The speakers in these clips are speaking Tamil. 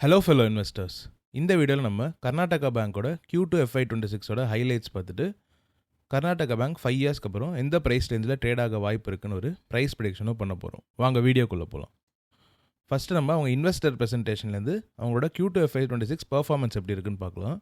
ஹலோ ஃபெலோ இன்வெஸ்டர்ஸ் இந்த வீடியோவில் நம்ம கர்நாடகா பேங்க்கோட கியூ டூ எஃப்ஐ டுவெண்ட்டி சிக்ஸோட ஹைலைட்ஸ் பார்த்துட்டு கர்நாடகா பேங்க் ஃபைவ் இயர்ஸ்க்கு அப்புறம் எந்த ப்ரைஸ் ரேஞ்சில் ட்ரேட் ஆக வாய்ப்பு இருக்குன்னு ஒரு ப்ரைஸ் ப்ரிடிக்ஷனும் பண்ண போகிறோம் வாங்க வீடியோக்குள்ளே போகலாம் ஃபஸ்ட்டு நம்ம அவங்க இன்வெஸ்டர் ப்ரெசன்டேஷன்லேருந்து அவங்களோட Q two FY twenty six performance எப்படி இருக்குன்னு பார்க்கலாம்.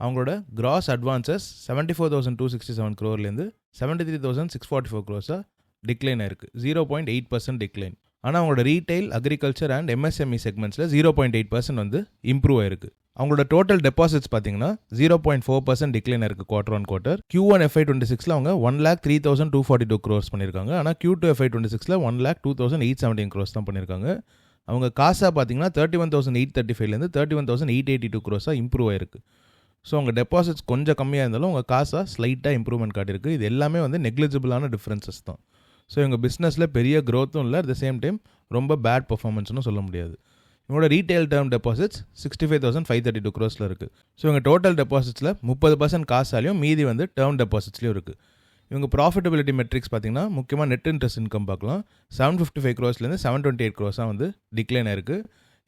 அவங்களோட gross advances seventy four thousand two sixty seven க்ரோர்லேருந்து seventy three thousand six forty four க்ரோஸாக decline ஆயிருக்கு. Zero point eight percent decline ஆனால் அவங்களோட ரீட்டைல் அக்ரிகல்ச்சர் அண்ட் எம்எஸ்எம்இ செக்மெண்ட்ஸில் ஜீரோ பாயிண்ட் எயிட் பர்சன்ட் வந்து இம்ப்ரூவ் ஆயிருக்கு. அவங்களோட டோட்டல் டெபாசிட்ஸ் பார்த்தீங்கன்னா zero point four percent decline இருக்குது quarter on quarter Q one FY twenty சிக்ஸில் அவங்க one lakh three thousand two forty two crores பண்ணியிருக்காங்க ஆனால் கியூ டூ எஃப்ஐ டுவெண்ட்டி சிக்ஸில் one lakh two thousand eight seventeen crores தான் பண்ணியிருக்காங்க அவங்க காசாக பார்த்தீங்கன்னா thirty one thousand eight thirty ஃபைவ்லேருந்து thirty one thousand eight eighty two க்ரோஸாக improve ஆயிருக்கு. ஸோ உங்கள் டெபாசிட்ஸ் கொஞ்சம் கம்மியாக இருந்தாலும் உங்கள் காசாக ஸ்லைட்டாக இம்ப்ரூவ்மெண்ட் காட்டியிருக்கு. இது எல்லாமே வந்து நெக்லிஜிபிளான டிஃப்ரென்சஸ் தான். ஸோ இவங்க பிஸ்னஸில் பெரிய க்ரோத்தும் இல்லை. அட் த சேம் டைம் ரொம்ப பேட் பர்ஃபார்மன்ஸ்னு சொல்ல முடியாது. இவங்களோட retail term deposits sixty five thousand five thirty two க்ரோஸில் இருக்குது ஸோ இவங்க டோட்டல் டெபாசிட்ஸில் முப்பது பர்சன்ட் காசாலையும் மீதி வந்து டேர்ம் டெபாசிட்ஸ்லையும் இருக்குது இவங்க ப்ராஃபிட்டபிலிட்டி மெட்ரிக்ஸ் பார்த்தீங்கன்னா முக்கியமாக நெட் இன்ட்ரெஸ்ட் இன்கம் பார்க்கலாம் செவன் ஃபிஃப்டி ஃபைவ் க்ரோஸ்லேருந்து செவன் டுவெண்ட்டி எயிட் க்ரோஸாக வந்து டிக்ளைன் ஆயிருக்கு.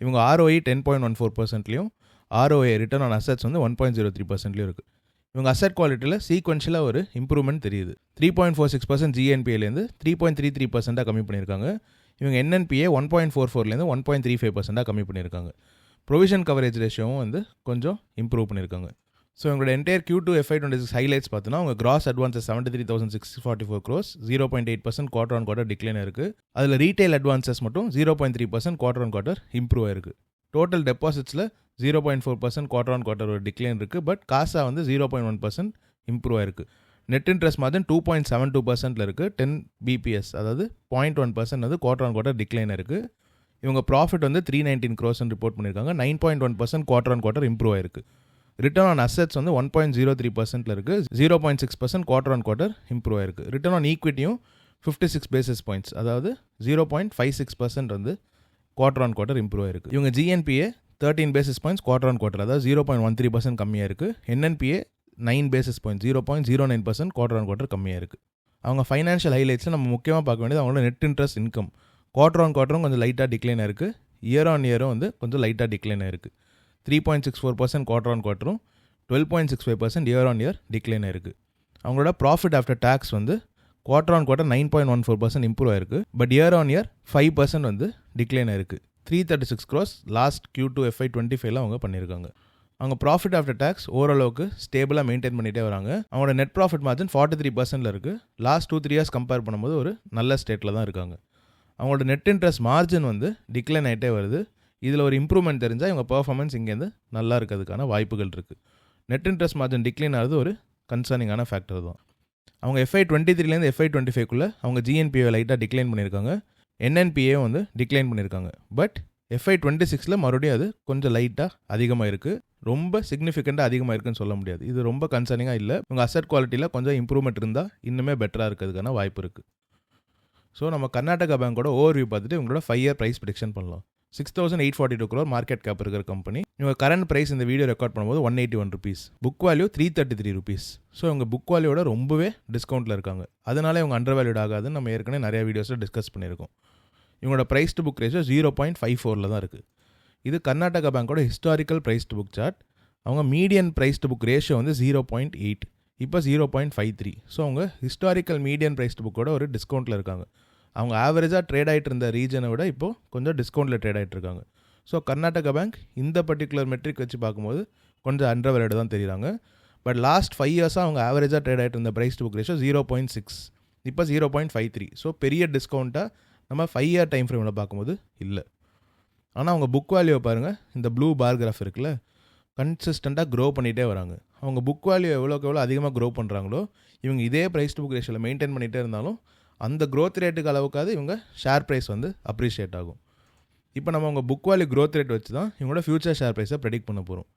இவங்க ROE ten point one four பர்சன்ட்லையும் ROA return on assets வந்து ஒன் பாயிண்ட் ஜீரோ த்ரீ பர்சன்ட்லையும் இருக்குது இவங்க அசட் குவாலிட்டியில் சீக்வன்ஷியலாக ஒரு இம்ப்ரூவ்மெண்ட் தெரியுது. Three point four six percent ஜிஎன்பிஏலேருந்து three point three three பர்சென்ட்டாக கம்மி பண்ணியிருக்காங்க இவங்க என்என்பிஏ ஒன் பாயிண்ட் ஃபோர் ஃபோர்லேருந்து ஒன் பாயிண்ட் த்ரீ ஃபைவ் பர்சென்ட்டாக கம்மி பண்ணியிருக்காங்க ப்ரொவிஷன் கவரேஜ் ரேஷியோவும் வந்து கொஞ்சம் இம்ப்ரூவ் பண்ணியிருக்காங்க ஸோ இவங்களோட entire Q two FY twenty six highlights பார்த்தோன்னா அவங்க gross advances seventy three thousand six forty four crores zero point eight percent quarter on quarter decline இருக்குது அதில் ரீட்டைல் அட்வான்சஸ் மட்டும் zero point three percent quarter on quarter improve ஆயிருக்கு total டெபாசிட்ஸில் zero point four percent quarter on quarter ஒரு டிக்ளைன் இருக்குது பட் காசா வந்து zero point one percent improve ஆயிருக்கு. நெட் இன்ட்ரெஸ்ட் மாதிரி டூ பாயிண்ட் செவன் டூ பர்சன்ட்டில் இருக்குது டென் பிபிஎஸ் அதாவது பாயிண்ட் ஒன் பர்சன்ட் வந்து குவார்டர் ஆன் குவார்டர் டிக்ளைன் இருக்குது இவங்க ப்ராஃபிட் வந்து த்ரீ நைன்டீன் க்ரோஸ்னு ரிப்போர்ட் பண்ணியிருக்காங்க nine point one percent quarter on quarter improve ஆயிருக்கு. ரிட்டர்ன் ஆன் அசெட்ஸ் வந்து ஒன் பாயிண்ட் ஜீரோ த்ரீ பர்சன்ட்டில் இருக்குது zero point six percent quarter on quarter improve ஆயிருக்கு. ரிட்டர்ன் ஆன் ஈக்விட்டியும் ஃபிஃப்டி சிக்ஸ் பேசிஸ் பாயிண்ட்ஸ் அதாவது zero point five six percent வந்து குவார்டர் ஆன் குவார்டர் இம்ப்ரூவ் ஆயிருக்கு. இவங்க GNPA thirteen basis points quarter on quarter அதாவது zero point one three percent கம்மியாக இருக்குது NNPA nine basis point zero point zero nine percent quarter on quarter கம்மியாக இருக்குது அவங்க ஃபைனான்ஷியல் ஹைலைட்ஸில் நம்ம முக்கியமாக பார்க்க வேண்டியது அவங்களோட net interest income quarter on குவார்டரும் கொஞ்சம் லைட்டாக டிக்ளைன் இருக்குது இயர் ஆன் இயரும் வந்து கொஞ்சம் லைட்டாக டிக்ளைன் இருக்குது three point six four percent quarter on குவார்ட்டரும் twelve point six five percent year on year decline இருக்குது அவங்களோட ப்ராஃபிட் ஆஃப்டர் டேக்ஸ் வந்து quarter on quarter nine point one four percent improve ஆயிருக்கு. But year on year five percent வந்து டிக்ளைன் ஆயிருக்கு. Three thirty six crores last Q two FY twenty ஃபைவ்ல அவங்க பண்ணியிருக்காங்க அவங்க ப்ராஃபிட் ஆஃப்டர் டேக்ஸ் ஓரளவுக்கு ஸ்டேபிளாக மெயின்டைன் பண்ணிகிட்டே வராங்க. அவங்களோட net profit margin forty three பர்சன்ட்டில் இருக்குது last two three years compare பண்ணும்போது ஒரு நல்ல ஸ்டேட்டில் தான் இருக்காங்க. அவங்களோட நெட் இன்ட்ரெஸ்ட் மார்ஜின் வந்து டிக்ளைன் ஆகிட்டே வருது. இதில் ஒரு இம்ப்ரூவ்மெண்ட் தெரிஞ்சால் இவங்க பர்ஃபார்மன்ஸ் இங்கேருந்து நல்லா இருக்கிறதுக்கான வாய்ப்புகள் இருக்குது நெட் இன்ட்ரெஸ்ட் மார்ஜின் டிக்ளைன் ஆகிறது ஒரு கன்சர்னிங்கான ஃபேக்டர் தான். அவங்க எஃப்ஐ டுவெண்ட்டி த்ரீலேருந்து எஃப்ஐ டுவெண்ட்டி ஃபைவ்க்குள்ளே அவங்க ஜிஎன்பிஏ லைட்டாக டிக்ளைன் பண்ணியிருக்காங்க. என்என்பிஏ வந்து டிக்ளைன் பண்ணியிருக்காங்க. பட் எஃப்ஐ டுவெண்ட்டி சிக்ஸில் மறுபடியும் அது கொஞ்சம் லைட்டாக அதிகமாக இருக்குது ரொம்ப சிக்னிஃபிகண்ட்டாக அதிகமாக இருக்குன்னு சொல்ல முடியாது. இது ரொம்ப கன்சர்னிங்காக இல்லை. உங்கள் அசட் குவாலிட்டியில் கொஞ்சம் இம்ப்ரூவ்மெண்ட் இருந்தால் இன்னுமே பெட்டராக இருக்கிறதுக்கான வாய்ப்பு இருக்குது ஸோ நம்ம கர்நாடகா பேங்கோட ஓவர்வியூ பார்த்துட்டு உங்களோட ஃபைவ் இயர் ப்ரைஸ் ப்ரிடிக்ஷன் பண்ணலாம். Six thousand eight forty two crore market cap இருக்கிற கம்பெனி இவங்க கரண்ட் ப்ரைஸ் இந்த வீடியோ ரெக்கார்ட் பண்ணும்போது one eighty one rupees book value three thirty three rupees so இவங்க புக் வேல்யூட ரொம்பவே டிஸ்கவுண்ட்டில் இருக்காங்க. அதனால இவங்க அண்டர் வேல்யூட் ஆகாதுன்னு நம்ம ஏற்கனவே நிறைய வீடியோஸில் டிஸ்கஸ் பண்ணியிருக்கோம். இவங்களோட price to book ratio zero point five ஃபோரில் தான் இருக்குது இது கர்நாடகா பேங்கோட historical price to book chart அவங்க median price to book ratio வந்து ஜீரோ பாயிண்ட் எயிட் இப்போ zero point five three so அவங்க ஹிஸ்டாரிக்கல் மீடியன் ப்ரைஸ் டு புக்கோட ஒரு டிஸ்கவுண்ட்டில் இருக்காங்க. அவங்க ஆவரேஜாக ட்ரேட் ஆகிட்டு இருந்த ரீஜனை விட இப்போது கொஞ்சம் டிஸ்கவுண்ட்டில் ட்ரேட் ஆகிட்டு இருக்காங்க. ஸோ கர்நாடகா பேங்க் இந்த பர்டிகுலர் மெட்ரிக் வச்சு பார்க்கும்போது கொஞ்சம் அண்டர் தான் தெரியுறாங்க. பட் லாஸ்ட் ஃபைவ் இயர்ஸாக அவங்க ஆவரேஜாக ட்ரேட் ஆகிட்டு இருந்த price to book ratio zero point six இப்போ zero point five three so பெரிய டிஸ்கவுண்ட்டாக நம்ம ஃபைவ் இயர் டைம் ஃப்ரேமில் பார்க்கும்போது இல்லை. ஆனால் அவங்க புக் வேல்யூவை பாருங்கள் இந்த ப்ளூ பார் கிராஃப் இருக்குல்ல கன்சிஸ்டண்ட்டாக க்ரோ பண்ணிகிட்டே வராங்க. அவங்க புக் வேல்யூ எவ்வளோக்கு எவ்வளோ அதிகமாக க்ரோ பண்ணுறாங்களோ இவங்க இதே ப்ரைஸ் டு புக் ரேஷியோவில் மெயின்டைன் பண்ணிகிட்டே இருந்தாலும் அந்த க்ரோத் ரேட்டுக்கு அளவுக்காவது இவங்க ஷேர் ப்ரைஸ் வந்து அப்ரிஷியேட் ஆகும். இப்போ நம்ம உங்கள் புக் வேல்யூ க்ரோத் ரேட் வச்சு தான் இவங்களோட ஃபியூச்சர் ஷேர் ப்ரைஸை ப்ரெடிக்ட் பண்ண போகிறோம்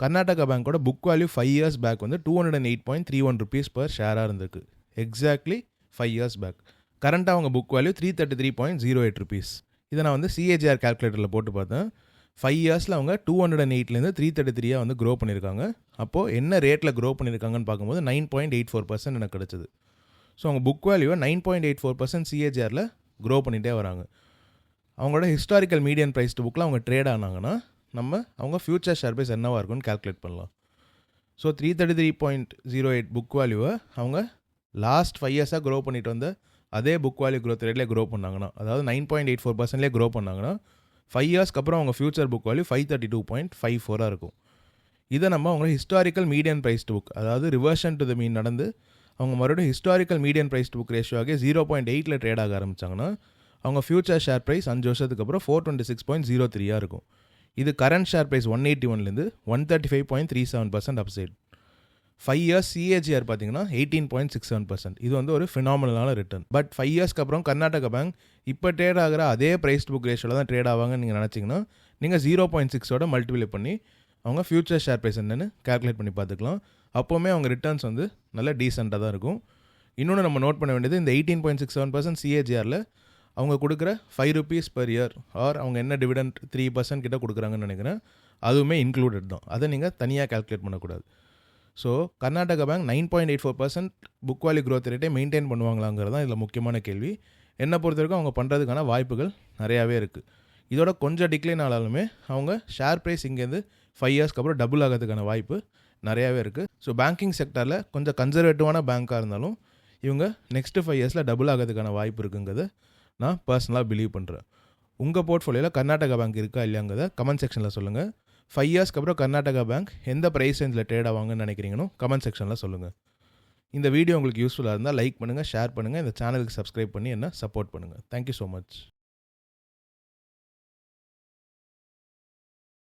Karnataka பேங்க்கோட book value five years back வந்து two hundred and eight point three one rupees per ஷேராக இருந்திருக்கு. எக்ஸாக்ட்லி ஃபைவ் இயர்ஸ் பேக் கரண்ட்டாக அவங்க book value three thirty three point zero eight rupees இதை நான் வந்து சிஏஜிஆர் கால்குலேட்டரில் போட்டு பார்த்தேன். ஃபைவ் இயர்ஸில் அவங்க டூ ஹண்ட்ரட் அண்ட் எயிட்லேருந்து த்ரீ தேர்ட்டி த்ரீயாக வந்து க்ரோ பண்ணியிருக்காங்க. அப்போது என்ன ரேட்டில் க்ரோ பண்ணியிருக்காங்கன்னு பார்க்கும்போது nine point eight four percent எனக்கு கிடச்சிது. ஸோ அவங்க புக் வேல்யூவை nine point eight four percent சிஏஜிஆரில் grow பண்ணிகிட்டே வராங்க. அவங்களோட ஹிஸ்டாரிக்கல் மீடியன் ப்ரைஸ் புக்கில் அவங்க ட்ரேட் ஆனாங்கன்னா நம்ம அவங்க ஃப்யூச்சர் ஷேர் ப்ரைஸ் என்னவாக இருக்கும்னு கால்குலேட் பண்ணலாம். So three thirty three point zero eight book வேல்யூவை அவங்க லாஸ்ட் ஃபைவ் இயர்ஸாக க்ரோ பண்ணிட்டு வந்த அதே புக் வேல்யூ க்ரோத் ரேட்லேயே க்ரோ பண்ணாங்கன்னா அதாவது நைன் பாயிண்ட் எயிட் ஃபோர் பர்சன்ட்லேயே க்ரோ பண்ணாங்கன்னா ஃபைவ் இயர்ஸ்க்கு அப்புறம் அவங்க future book value five thirty two point five ஃபோராக இருக்கும். இதை நம்ம அவங்க historical median price to book அதாவது ரிவர்ஷன் டு த மீன் நடந்து அவங்க மறுபடியும் historical median price book ratio zero point எயிட்டில் ட்ரேட் ஆக ஆரம்பிச்சாங்கன்னா அவங்க ஃபியூச்சர் ஷேர் ப்ரைஸ் அஞ்சு வருஷத்துக்கு அப்புறம் four twenty six point zero த்ரீயாக இருக்கும். இது current share price one eighty ஒன்லேருந்து one thirty five point three seven percent upside five years CAGR பார்த்தீங்கன்னா eighteen point six seven percent இது வந்து ஒரு ஃபினாமினலான ரிட்டர்ன் பட் ஃபைவ் இயர்ஸ்க்கு அப்புறம் கர்நாடகா பேங்க் இப்போ ட்ரேட் ஆகிற அதே ப்ரைஸ் புக் ரேஷியோவில் தான் ட்ரேட் ஆவாங்கன்னு நீங்கள் நினச்சிங்கன்னா நீங்கள் ஜீரோ பாயிண்ட் சிக்ஸோட மல்டிப்ளை பண்ணி அவங்க ஃபியூச்சர் ஷேர் ப்ரைஸ் என்னென்னு கால்குலேட் பண்ணி பார்த்துக்கலாம். அப்போவுமே அவங்க ரிட்டர்ன்ஸ் வந்து நல்ல டீசெண்டாக தான் இருக்கும். இன்னொன்று நம்ம நோட் பண்ண வேண்டியது இந்த eighteen point six seven percent சிஏஜிஆரில் அவங்க கொடுக்குற five rupees per year or அவங்க என்ன டிவிடெண்ட் த்ரீ பர்சன்ட் கிட்ட கொடுக்குறாங்கன்னு நினைக்கிறேன். அதுவுமே இன்க்ளூடட் தான். அதை நீங்கள் தனியாக கால்குலேட் பண்ணக்கூடாது. So Karnataka bank nine point eight four percent book value growth ரேட்டை மெயின்டைன் பண்ணுவாங்களாங்கிறது தான் இதில் முக்கியமான கேள்வி. என்னை பொறுத்த வரைக்கும் அவங்க பண்ணுறதுக்கான வாய்ப்புகள் நிறையாவே இருக்குது இதோட கொஞ்சம் டிக்ளைன் ஆனாலுமே அவங்க ஷேர் ப்ரைஸ் இங்கேருந்து ஃபைவ் இயர்ஸ்க்கு அப்புறம் டபுள் ஆகிறதுக்கான வாய்ப்பு நிறையாவே இருக்குது ஸோ பேங்கிங் செக்டரில் கொஞ்சம் கன்சர்வேட்டிவான பேங்க்காக இருந்தாலும் இவங்க நெக்ஸ்ட்டு ஃபைவ் இயர்ஸில் டபுள் ஆகிறதுக்கான வாய்ப்பு இருக்குங்கிறத நான் பர்சனலாக பிலீவ் பண்ணுறேன் உங்கள் போர்ட்ஃபோலியோவில் கர்நாடகா பேங்க் இருக்கா இல்லையாங்கிறத கமெண்ட் செக்ஷனில் சொல்லுங்கள் ஃபைவ் இயர்ஸ்க்கு அப்புறம் கர்நாடகா பேங்க் எந்த ப்ரைஸ் ரேஞ்சில் ட்ரேட் ஆவாங்கன்னு நினைக்கிறீங்கன்னு கமெண்ட் செக்ஷனில் சொல்லுங்கள் இந்த வீடியோ உங்களுக்கு யூஸ்ஃபுல்லாக இருந்தால் லைக் பண்ணுங்கள் ஷேர் பண்ணுங்கள் இந்த சேனலுக்கு சப்ஸ்கிரைப் பண்ணி என்ன சப்போர்ட் பண்ணுங்கள் தேங்க்யூ ஸோ மச்